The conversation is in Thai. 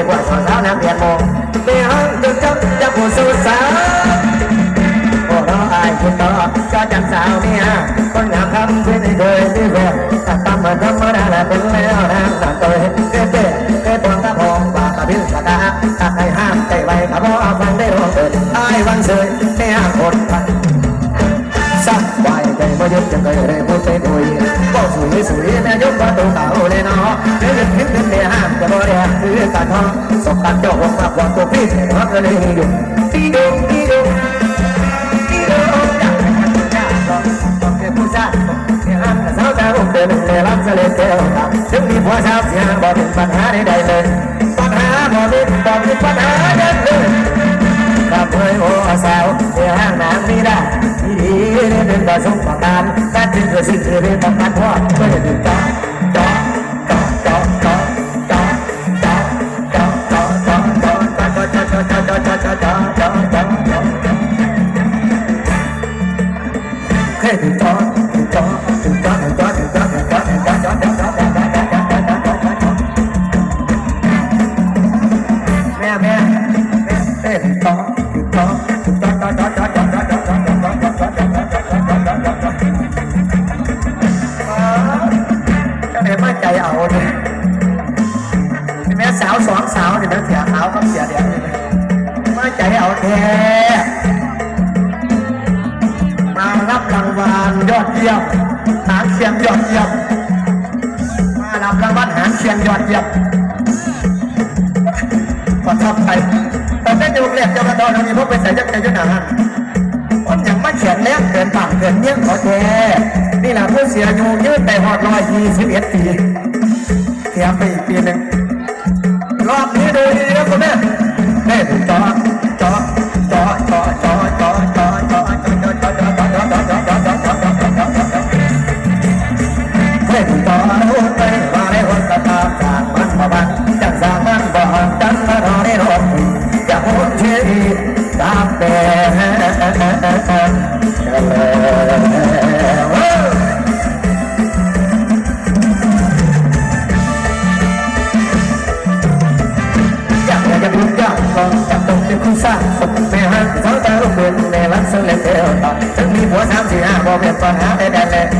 ดีกว่าสาวนักเรียนโมเมียห้องจุดจบจะผู้สู้สาวโอ้เราอายคุณต่อก็จังสาวเนี่ยคนงามคำที่ไม่เคยที่แววตัดตามมาธรรมดาและเป็นแล้วนะหนักตัวเห็นเก๋เก๋เก๋ปวงตะพองปากกระบิ้วกระตาตัดให้ห้ามใจไว้ขับเอาฟังได้ร้องเอิดอายวันเสยไม่ห้ามคนพันสักไว้ใจบ่ยึดจะเคยได้พู คือการทำสองการเจาะควมาพควตัวพี่แทนพัก็เลงอยู่พี่ดูตีดูตีดูอยากให้กันจ้าก็ต้องเป็นผู้ชายเรกกับสาวจ้าผมเดินเนี่ยรักเล่นเที่ยวตามถึงมีผัวสาวเสียบอกเป็นปัญหาใดๆเลยปัญหาบอกเป็นบอกเป็นปัญหาเด็ดเลยกับเอ้ยโอ้สาวเที่ยวห้างน้ำมีได้ที่ดีเป็นบ่สมประการการเป็นเกิดสิ่งเรื่เป็นประการพ่อไม่ได้ติดตา สาวสองสาวเนี่ยนะเสียขาวกับเสียแดงเนี่ยมาใจเอาแท้ เยี่ยมหางเสียงยอดเยี่ยมมารับรางวัลหางเสียงยอดเยี่ยมก็ทำไปแต่แม่ดูเรียกเจ้ากระดอนมีพวกไปใส่ยักษ์ใจยักษ์หนาคนอย่างมาเขียนแลกเกินต่างเกินเนี้ยขอแท้นี่แหละผู้เสียอายุยืดแต่หอดร้อยยี่สิบเอ็ดปีเทียไปอีกปีหนึ่งรอบนี้ดูดีนะคุณแม่ ต่อหุ่นไปมาในวันตาตาจากมันมาบันจากสามันบ่อนดันมาทอได้รอบจากหุ่นเชียร์ตามแต่คุณสร้างสุขแม่ฮักสาวตาลูกเดินแม่รักสเลเตลต่อถึงมีผัวสามสี่ห้าบ่เป็นปัญหาใดๆเลย